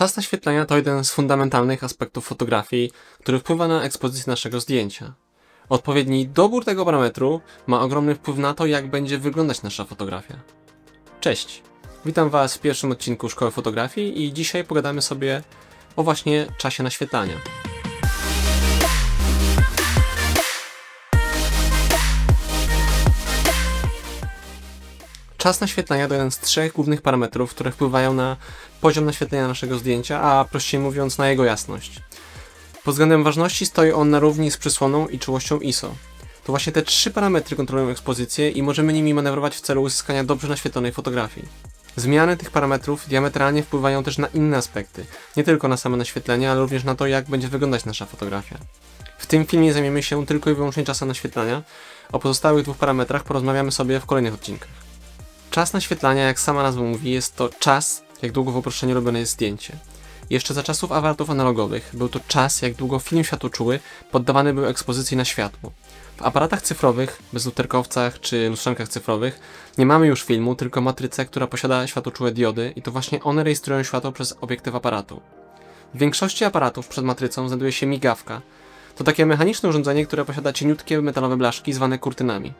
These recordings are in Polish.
Czas naświetlenia to jeden z fundamentalnych aspektów fotografii, który wpływa na ekspozycję naszego zdjęcia. Odpowiedni dobór tego parametru ma ogromny wpływ na to, jak będzie wyglądać nasza fotografia. Cześć! Witam Was w pierwszym odcinku Szkoły Fotografii i dzisiaj pogadamy sobie o właśnie czasie naświetlania. Czas naświetlania to jeden z trzech głównych parametrów, które wpływają na poziom naświetlenia naszego zdjęcia, a prościej mówiąc na jego jasność. Pod względem ważności stoi on na równi z przysłoną i czułością ISO. To właśnie te trzy parametry kontrolują ekspozycję i możemy nimi manewrować w celu uzyskania dobrze naświetlonej fotografii. Zmiany tych parametrów diametralnie wpływają też na inne aspekty, nie tylko na same naświetlenie, ale również na to, jak będzie wyglądać nasza fotografia. W tym filmie zajmiemy się tylko i wyłącznie czasem naświetlania, o pozostałych dwóch parametrach porozmawiamy sobie w kolejnych odcinkach. Czas naświetlania, jak sama nazwa mówi, jest to czas, jak długo w uproszczeniu robione jest zdjęcie. Jeszcze za czasów aparatów analogowych był to czas, jak długo film światłoczuły poddawany był ekspozycji na światło. W aparatach cyfrowych, bezlusterkowcach czy lustrzankach cyfrowych nie mamy już filmu, tylko matrycę, która posiada światłoczułe diody i to właśnie one rejestrują światło przez obiektyw aparatu. W większości aparatów przed matrycą znajduje się migawka. To takie mechaniczne urządzenie, które posiada cieniutkie metalowe blaszki zwane kurtynami.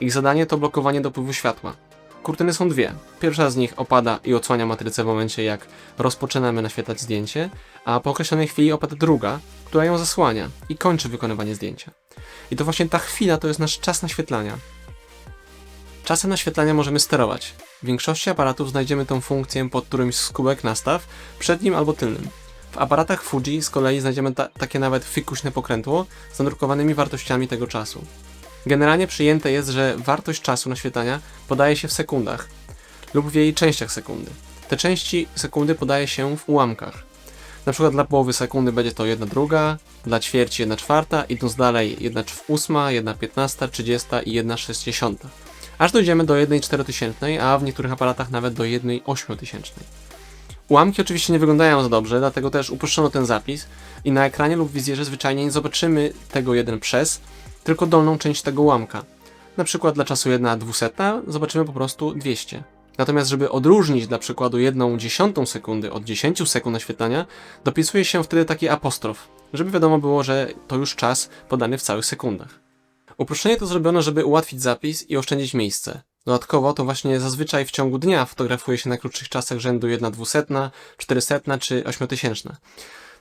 Ich zadanie to blokowanie dopływu światła. Kurtyny są dwie. Pierwsza z nich opada i odsłania matrycę w momencie, jak rozpoczynamy naświetlać zdjęcie, a po określonej chwili opada druga, która ją zasłania i kończy wykonywanie zdjęcia. I to właśnie ta chwila to jest nasz czas naświetlania. Czasem naświetlania możemy sterować. W większości aparatów znajdziemy tą funkcję pod którymś z kubek nastaw, przednim albo tylnym. W aparatach Fuji z kolei znajdziemy ta takie nawet fikuśne pokrętło z nadrukowanymi wartościami tego czasu. Generalnie przyjęte jest, że wartość czasu naświetlania podaje się w sekundach lub w jej częściach sekundy. Te części sekundy podaje się w ułamkach. Na przykład dla połowy sekundy będzie to 1 druga, dla ćwierci 1 czwarta, idąc dalej 1 ósma, 1 piętnasta, 30 i 1 sześćdziesiąta. Aż dojdziemy do 1 czterotysięcznej, a w niektórych aparatach nawet do 1 ośmiotysięcznej. Ułamki oczywiście nie wyglądają za dobrze, dlatego też uproszczono ten zapis i na ekranie lub wizjerze zwyczajnie nie zobaczymy tego 1 przez, tylko dolną część tego ułamka. Na przykład dla czasu 1 200 zobaczymy po prostu 200. Natomiast żeby odróżnić dla przykładu 1 dziesiątą sekundy od 10 sekund naświetlania, dopisuje się wtedy taki apostrof, żeby wiadomo było, że to już czas podany w całych sekundach. Uproszczenie to zrobiono, żeby ułatwić zapis i oszczędzić miejsce. Dodatkowo to właśnie zazwyczaj w ciągu dnia fotografuje się na krótszych czasach rzędu 1 200, 400 czy 8000.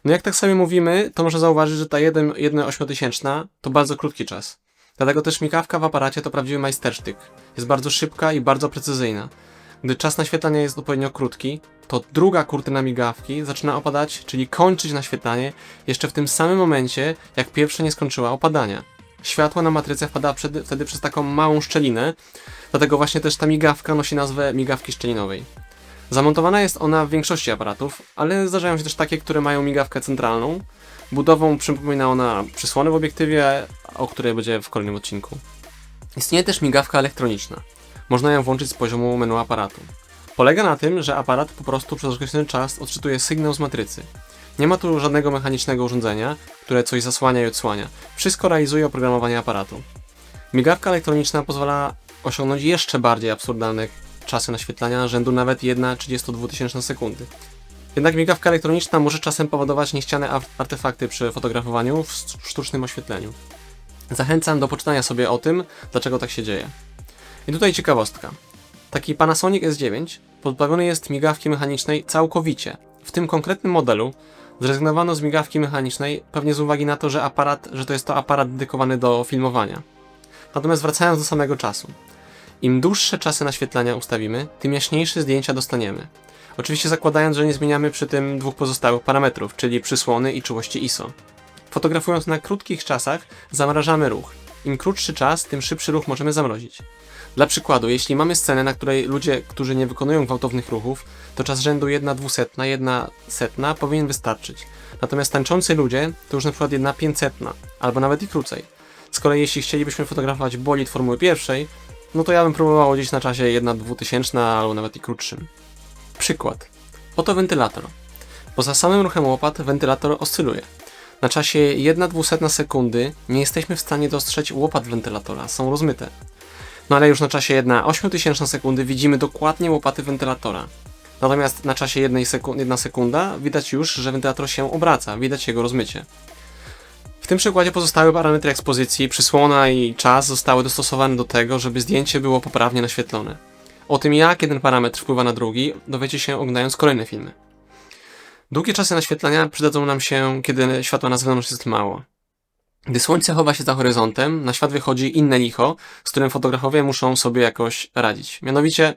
No jak tak sobie mówimy, to można zauważyć, że ta 1, 1 ośmiotysięczna to bardzo krótki czas. Dlatego też migawka w aparacie to prawdziwy majstersztyk. Jest bardzo szybka i bardzo precyzyjna. Gdy czas naświetlania jest odpowiednio krótki, to druga kurtyna migawki zaczyna opadać, czyli kończyć naświetlanie jeszcze w tym samym momencie, jak pierwsza nie skończyła opadania. Światło na matrycę wpada wtedy przez taką małą szczelinę, dlatego właśnie też ta migawka nosi nazwę migawki szczelinowej. Zamontowana jest ona w większości aparatów, ale zdarzają się też takie, które mają migawkę centralną. Budową przypomina ona przysłony w obiektywie, o której będzie w kolejnym odcinku. Istnieje też migawka elektroniczna. Można ją włączyć z poziomu menu aparatu. Polega na tym, że aparat po prostu przez określony czas odczytuje sygnał z matrycy. Nie ma tu żadnego mechanicznego urządzenia, które coś zasłania i odsłania. Wszystko realizuje oprogramowanie aparatu. Migawka elektroniczna pozwala osiągnąć jeszcze bardziej absurdalne czasy naświetlania rzędu nawet 1,32 sekundy. Jednak migawka elektroniczna może czasem powodować niechciane artefakty przy fotografowaniu w sztucznym oświetleniu. Zachęcam do poczytania sobie o tym, dlaczego tak się dzieje. I tutaj ciekawostka. Taki Panasonic S9 pozbawiony jest migawki mechanicznej całkowicie. W tym konkretnym modelu zrezygnowano z migawki mechanicznej pewnie z uwagi na to, że aparat, że to jest to aparat dedykowany do filmowania. Natomiast wracając do samego czasu. Im dłuższe czasy naświetlania ustawimy, tym jaśniejsze zdjęcia dostaniemy. Oczywiście zakładając, że nie zmieniamy przy tym dwóch pozostałych parametrów, czyli przysłony i czułości ISO. Fotografując na krótkich czasach, zamrażamy ruch. Im krótszy czas, tym szybszy ruch możemy zamrozić. Dla przykładu, jeśli mamy scenę, na której ludzie, którzy nie wykonują gwałtownych ruchów, to czas rzędu 1 200, 1 setna powinien wystarczyć. Natomiast tańczący ludzie to już na przykład 1 500, albo nawet i krócej. Z kolei jeśli chcielibyśmy fotografować bolid Formuły pierwszej, no to ja bym próbował gdzieś na czasie 1 2000 albo nawet i krótszym. Przykład. Oto wentylator. Poza samym ruchem łopat wentylator oscyluje. Na czasie 1 200 sekundy nie jesteśmy w stanie dostrzec łopat wentylatora, są rozmyte. No ale już na czasie 1 8000 sekundy widzimy dokładnie łopaty wentylatora. Natomiast na czasie jednej seku- jedna sekunda widać już, że wentylator się obraca, widać jego rozmycie. Tym przykładzie pozostałe parametry ekspozycji, przysłona i czas zostały dostosowane do tego, żeby zdjęcie było poprawnie naświetlone. O tym jak jeden parametr wpływa na drugi dowiecie się oglądając kolejne filmy. Długie czasy naświetlania przydadzą nam się, kiedy światła na zewnątrz jest mało. Gdy słońce chowa się za horyzontem, na świat wychodzi inne licho, z którym fotografowie muszą sobie jakoś radzić. Mianowicie,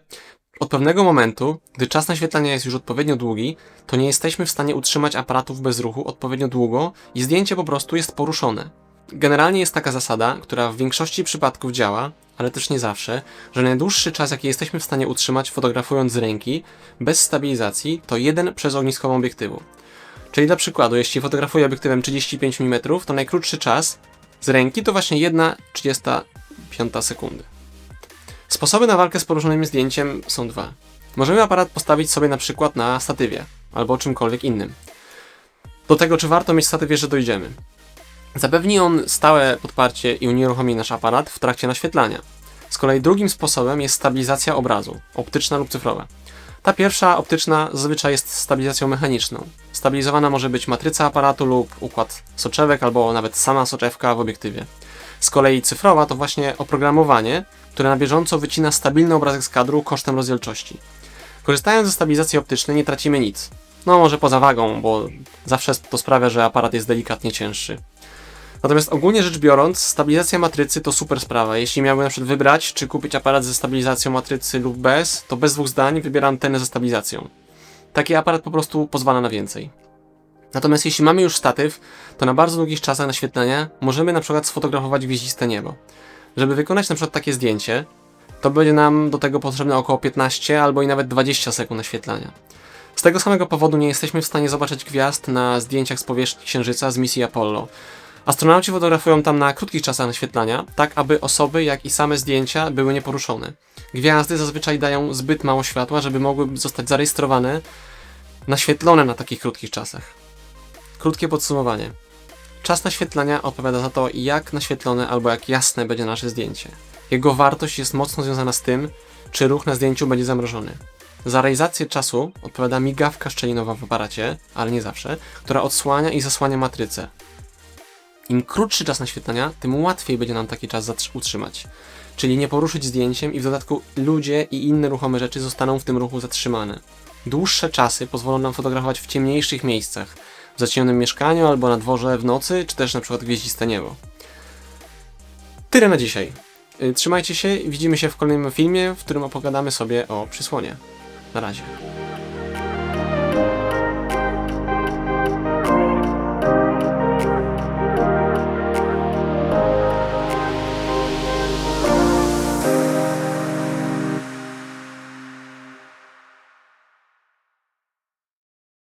od pewnego momentu, gdy czas naświetlania jest już odpowiednio długi, to nie jesteśmy w stanie utrzymać aparatów bez ruchu odpowiednio długo i zdjęcie po prostu jest poruszone. Generalnie jest taka zasada, która w większości przypadków działa, ale też nie zawsze, że najdłuższy czas, jaki jesteśmy w stanie utrzymać fotografując z ręki, bez stabilizacji, to jeden przez ogniskową obiektywu. Czyli dla przykładu, jeśli fotografuję obiektywem 35 mm, to najkrótszy czas z ręki to właśnie 1,35 sekundy. Sposoby na walkę z poruszonymi zdjęciem są dwa. Możemy aparat postawić sobie na przykład na statywie, albo czymkolwiek innym. Do tego, czy warto mieć statyw, jeszcze dojdziemy. Zapewni on stałe podparcie i unieruchomi nasz aparat w trakcie naświetlania. Z kolei drugim sposobem jest stabilizacja obrazu, optyczna lub cyfrowa. Ta pierwsza, optyczna, zazwyczaj jest stabilizacją mechaniczną. Stabilizowana może być matryca aparatu lub układ soczewek, albo nawet sama soczewka w obiektywie. Z kolei cyfrowa to właśnie oprogramowanie, które na bieżąco wycina stabilny obrazek z kadru kosztem rozdzielczości. Korzystając ze stabilizacji optycznej nie tracimy nic. No może poza wagą, bo zawsze to sprawia, że aparat jest delikatnie cięższy. Natomiast ogólnie rzecz biorąc, stabilizacja matrycy to super sprawa. Jeśli miałbym na przykład wybrać, czy kupić aparat ze stabilizacją matrycy lub bez, to bez dwóch zdań wybieram ten ze stabilizacją. Taki aparat po prostu pozwala na więcej. Natomiast jeśli mamy już statyw, to na bardzo długich czasach naświetlenia możemy na przykład sfotografować gwieździste niebo. Żeby wykonać na przykład takie zdjęcie, to będzie nam do tego potrzebne około 15 albo i nawet 20 sekund naświetlania. Z tego samego powodu nie jesteśmy w stanie zobaczyć gwiazd na zdjęciach z powierzchni Księżyca z misji Apollo. Astronauci fotografują tam na krótkich czasach naświetlania, tak aby osoby, jak i same zdjęcia były nieporuszone. Gwiazdy zazwyczaj dają zbyt mało światła, żeby mogły zostać zarejestrowane, naświetlone na takich krótkich czasach. Krótkie podsumowanie. Czas naświetlania odpowiada za to, jak naświetlone albo jak jasne będzie nasze zdjęcie. Jego wartość jest mocno związana z tym, czy ruch na zdjęciu będzie zamrożony. Za realizację czasu odpowiada migawka szczelinowa w aparacie, ale nie zawsze, która odsłania i zasłania matrycę. Im krótszy czas naświetlania, tym łatwiej będzie nam taki czas utrzymać. Czyli nie poruszyć zdjęciem i w dodatku ludzie i inne ruchome rzeczy zostaną w tym ruchu zatrzymane. Dłuższe czasy pozwolą nam fotografować w ciemniejszych miejscach, w zacienionym mieszkaniu albo na dworze w nocy, czy też na przykład gwieździste niebo. Tyle na dzisiaj. Y, Trzymajcie się i widzimy się w kolejnym filmie, w którym opowiadamy sobie o przysłonie. Na razie.